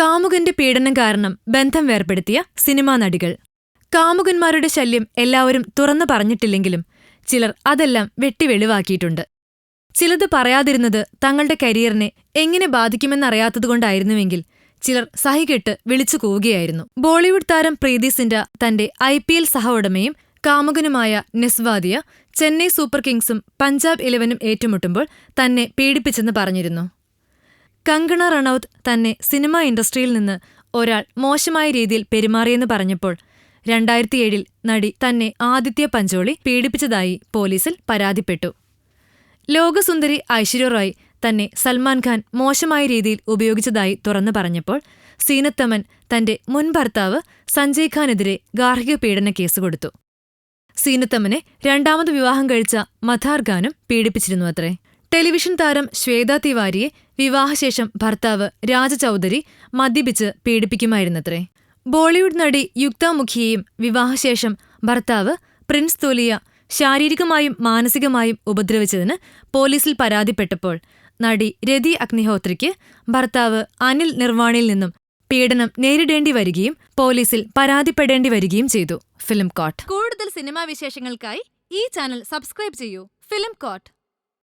കാമുകന്റെ പീഡനം കാരണം ബന്ധം വേർപെടുത്തിയ സിനിമാ നടികൾ. കാമുകന്മാരുടെ ശല്യം എല്ലാവരും തുറന്നു പറഞ്ഞിട്ടില്ലെങ്കിലും ചിലർ അതെല്ലാം വെട്ടിവെളിവാക്കിയിട്ടുണ്ട്. ചിലത് പറയാതിരുന്നത് തങ്ങളുടെ കരിയറിനെ എങ്ങനെ ബാധിക്കുമെന്നറിയാത്തതുകൊണ്ടായിരുന്നുവെങ്കിൽ ചിലർ സഹികെട്ട് വിളിച്ചു കൂവുകയായിരുന്നു. ബോളിവുഡ് താരം പ്രീതി സിൻഡ തന്റെ ഐ പി എൽ സഹ ഉടമയും കാമുകനുമായ നെസ്വാദിയ ചെന്നൈ സൂപ്പർ കിങ്സും പഞ്ചാബ് ഇലവനും ഏറ്റുമുട്ടുമ്പോൾ തന്നെ പീഡിപ്പിച്ചെന്ന് പറഞ്ഞിരുന്നു. കങ്കണ റണൌത്ത് തന്നെ സിനിമാ ഇൻഡസ്ട്രിയിൽ നിന്ന് ഒരാൾ മോശമായ രീതിയിൽ പെരുമാറിയെന്ന് പറഞ്ഞപ്പോൾ രണ്ടായിരത്തിയേഴിൽ നടി തന്നെ ആദിത്യ പഞ്ചോളി പീഡിപ്പിച്ചതായി പോലീസിൽ പരാതിപ്പെട്ടു. ലോകസുന്ദരി ഐശ്വര്യ റോയ് തന്നെ സൽമാൻ ഖാൻ മോശമായ രീതിയിൽ ഉപയോഗിച്ചതായി തുറന്നു പറഞ്ഞപ്പോൾ സീനത്തമൻ തന്റെ മുൻ ഭർത്താവ് സഞ്ജയ് ഖാനെതിരെ ഗാർഹിക പീഡന കേസ് കൊടുത്തു. സീനത്തമ്മനെ രണ്ടാമത് വിവാഹം കഴിച്ച മഥാർ ഖാനും പീഡിപ്പിച്ചിരുന്നു അത്രേ. ടെലിവിഷൻ താരം ശ്വേത തിവാരിയെ വിവാഹശേഷം ഭർത്താവ് രാജ ചൗധരി മദ്യപിച്ച് പീഡിപ്പിക്കുമായിരുന്നത്രേ. ബോളിവുഡ് നടി യുക്ത മുഖിയെയും വിവാഹശേഷം ഭർത്താവ് പ്രിൻസ് തോലിയ ശാരീരികമായും മാനസികമായും ഉപദ്രവിച്ചതിന് പോലീസിൽ പരാതിപ്പെട്ടപ്പോൾ നടി രതി അഗ്നിഹോത്രിക്ക് ഭർത്താവ് അനിൽ നിർവാണിൽ നിന്നും പീഡനം നേരിടേണ്ടി വരികയും പോലീസിൽ പരാതിപ്പെടേണ്ടി വരികയും ചെയ്തു. Film court. കൂടുതൽ സിനിമാ വിശേഷങ്ങൾക്കായി ഈ ചാനൽ സബ്സ്ക്രൈബ് ചെയ്യൂ. Film coat.